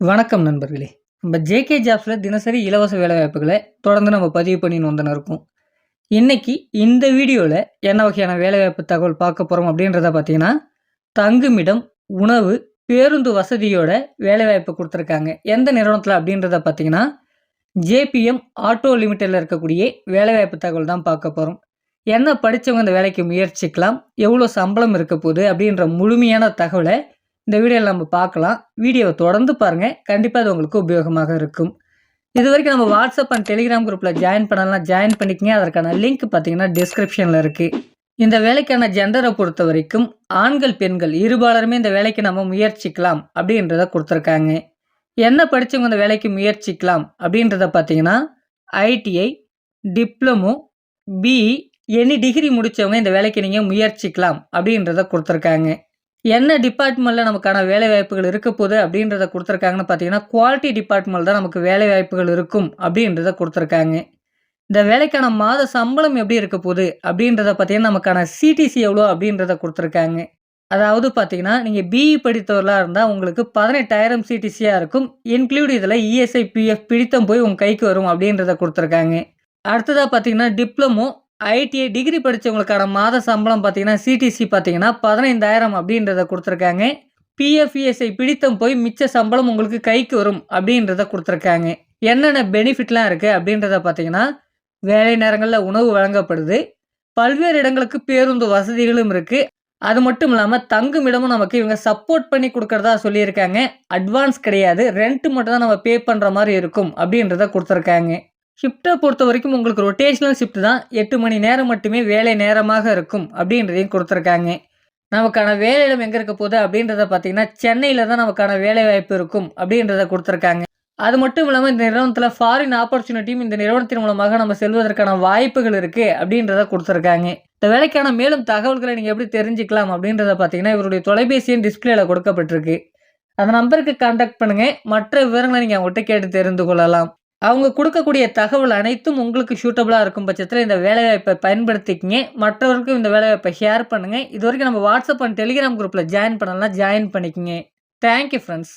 வணக்கம் நண்பர்களே. நம்ம ஜேகே ஜாப்ஸில் தினசரி இலவச வேலைவாய்ப்புகளை தொடர்ந்து நம்ம பதிவு பண்ணின்னு வந்துன்னு இருக்கோம். இன்றைக்கி இந்த வீடியோவில் என்ன வகையான வேலைவாய்ப்பு தகவல் பார்க்க போகிறோம் அப்படின்றத பார்த்தீங்கன்னா தங்குமிடம் உணவு பேருந்து வசதியோட வேலைவாய்ப்பு கொடுத்துருக்காங்க. எந்த நிறுவனத்தில் அப்படின்றத பார்த்தீங்கன்னா ஜேபிஎம் ஆட்டோ லிமிட்டடில் இருக்கக்கூடிய வேலைவாய்ப்பு தகவல் தான் பார்க்க போகிறோம் என்ன படித்தவங்க இந்த வேலைக்கு முயற்சிக்கலாம் எவ்வளோ சம்பளம் இருக்க போகுது அப்படின்ற முழுமையான தகவலை இந்த வீடியோவில் நம்ம பார்க்கலாம். வீடியோவை தொடர்ந்து பாருங்கள் கண்டிப்பாக அது உங்களுக்கு உபயோகமாக இருக்கும். இது வரைக்கும் நம்ம வாட்ஸ்அப் அண்ட் டெலிகிராம் குரூப்பில் ஜாயின் பண்ணலாம். ஜாயின் பண்ணிக்கங்க. அதற்கான லிங்க் பார்த்தீங்கன்னா டிஸ்கிரிப்ஷனில் இருக்குது இந்த வேலைக்கான ஜெண்டரை பொறுத்த வரைக்கும் ஆண்கள் பெண்கள் இருபாலருமே இந்த வேலைக்கு நம்ம முயற்சிக்கலாம் அப்படின்றத கொடுத்துருக்காங்க. என்ன படித்தவங்க இந்த வேலைக்கு முயற்சிக்கலாம் அப்படின்றத பார்த்தீங்கன்னா ITI diploma BE any degree முடித்தவங்க இந்த வேலைக்கு நீங்கள் முயற்சிக்கலாம் அப்படின்றத கொடுத்துருக்காங்க. என்ன டிபார்ட்மெண்ட்டில் நமக்கான வேலை வாய்ப்புகள் இருக்க போகுது அப்படின்றத கொடுத்துருக்காங்கன்னு பார்த்தீங்கன்னா குவாலிட்டி டிபார்ட்மெண்ட் தான் நமக்கு வேலை வாய்ப்புகள் இருக்கும் அப்படின்றத கொடுத்துருக்காங்க. இந்த வேலைக்கான மாத சம்பளம் எப்படி இருக்க போகுது அப்படின்றத பார்த்தீங்கன்னா நமக்கான சிடிசி எவ்வளோ அப்படின்றத கொடுத்துருக்காங்க. அதாவது பார்த்தீங்கன்னா நீங்கள் பிஇ படித்தவர்களாக இருந்தால் உங்களுக்கு பதினெட்டாயிரம் சிடிசியாக இருக்கும். இன்க்ளூட் இதில் இஎஸ்ஐ பிஎஃப் பிடித்தம் போய் உங்கள் கைக்கு வரும் அப்படின்றத கொடுத்துருக்காங்க. அடுத்ததாக பார்த்தீங்கன்னா டிப்ளமோ ஐடிஐ டிகிரி படித்தவங்களுக்கான மாத சம்பளம் பார்த்தீங்கன்னா சிடிசி பார்த்தீங்கன்னா பதினைந்தாயிரம் அப்படின்றத கொடுத்துருக்காங்க. பிஎஃப்இஎஸ்ஐ பிடித்தம் போய் மிச்ச சம்பளம் உங்களுக்கு கைக்கு வரும் அப்படின்றத கொடுத்துருக்காங்க. என்னென்ன பெனிஃபிட்லாம் இருக்குது அப்படின்றத பார்த்தீங்கன்னா வேலை நேரங்களில் உணவு வழங்கப்படுது. பல்வேறு இடங்களுக்கு பேருந்து வசதிகளும் இருக்குது அது மட்டும் இல்லாமல் தங்கும் இடமும் நமக்கு இவங்க சப்போர்ட் பண்ணி கொடுக்குறதா சொல்லியிருக்காங்க. அட்வான்ஸ் கிடையாது. ரெண்ட்டு மட்டும் தான் நம்ம பே பண்ணுற மாதிரி இருக்கும் அப்படின்றத கொடுத்துருக்காங்க. ஷிஃப்ட்டை பொறுத்த வரைக்கும் உங்களுக்கு ரொட்டேஷனல் ஷிஃப்ட் தான். எட்டு மணி நேரம் மட்டுமே வேலை நேரமாக இருக்கும் அப்படின்றதையும் கொடுத்துருக்காங்க. நமக்கான வேலையிடம் எங்கே இருக்க போகுது அப்படின்றத பார்த்தீங்கன்னா சென்னையில் தான் நமக்கான வேலை வாய்ப்பு இருக்கும் அப்படின்றத கொடுத்துருக்காங்க. அது மட்டும் இல்லாமல் இந்த நிறுவனத்தில் ஃபாரின் ஆப்பர்ச்சுனிட்டியும் இந்த நிறுவனத்தின் மூலமாக நம்ம செல்வதற்கான வாய்ப்புகள் இருக்குது அப்படின்றத கொடுத்துருக்காங்க. இந்த வேலைக்கான மேலும் தகவல்களை நீங்கள் எப்படி தெரிஞ்சுக்கலாம் அப்படின்றத பார்த்தீங்கன்னா இவருடைய தொலைபேசியின் டிஸ்பிளேல கொடுக்கப்பட்டிருக்கு. அந்த நம்பருக்கு கான்டாக்ட் பண்ணுங்கள் மற்ற விவரங்களை நீங்கள் அவங்ககிட்ட கேட்டு தெரிந்து கொள்ளலாம். அவங்க கொடுக்கக்கூடிய தகவல் அனைத்தும் உங்களுக்கு சூட்டபுளாக இருக்கும் பட்சத்தில் இந்த வேலைவாய்ப்பை பயன்படுத்திக்கிங்க. மற்றவருக்கும் இந்த வேலைவாய்ப்பை ஷேர் பண்ணுங்கள் இது வரைக்கும் நம்ம வாட்ஸ்அப் அண்ட் டெலிகிராம் குரூப்பில் ஜாயின் பண்ணலாம் ஜாயின் பண்ணிக்கங்க. Thank you friends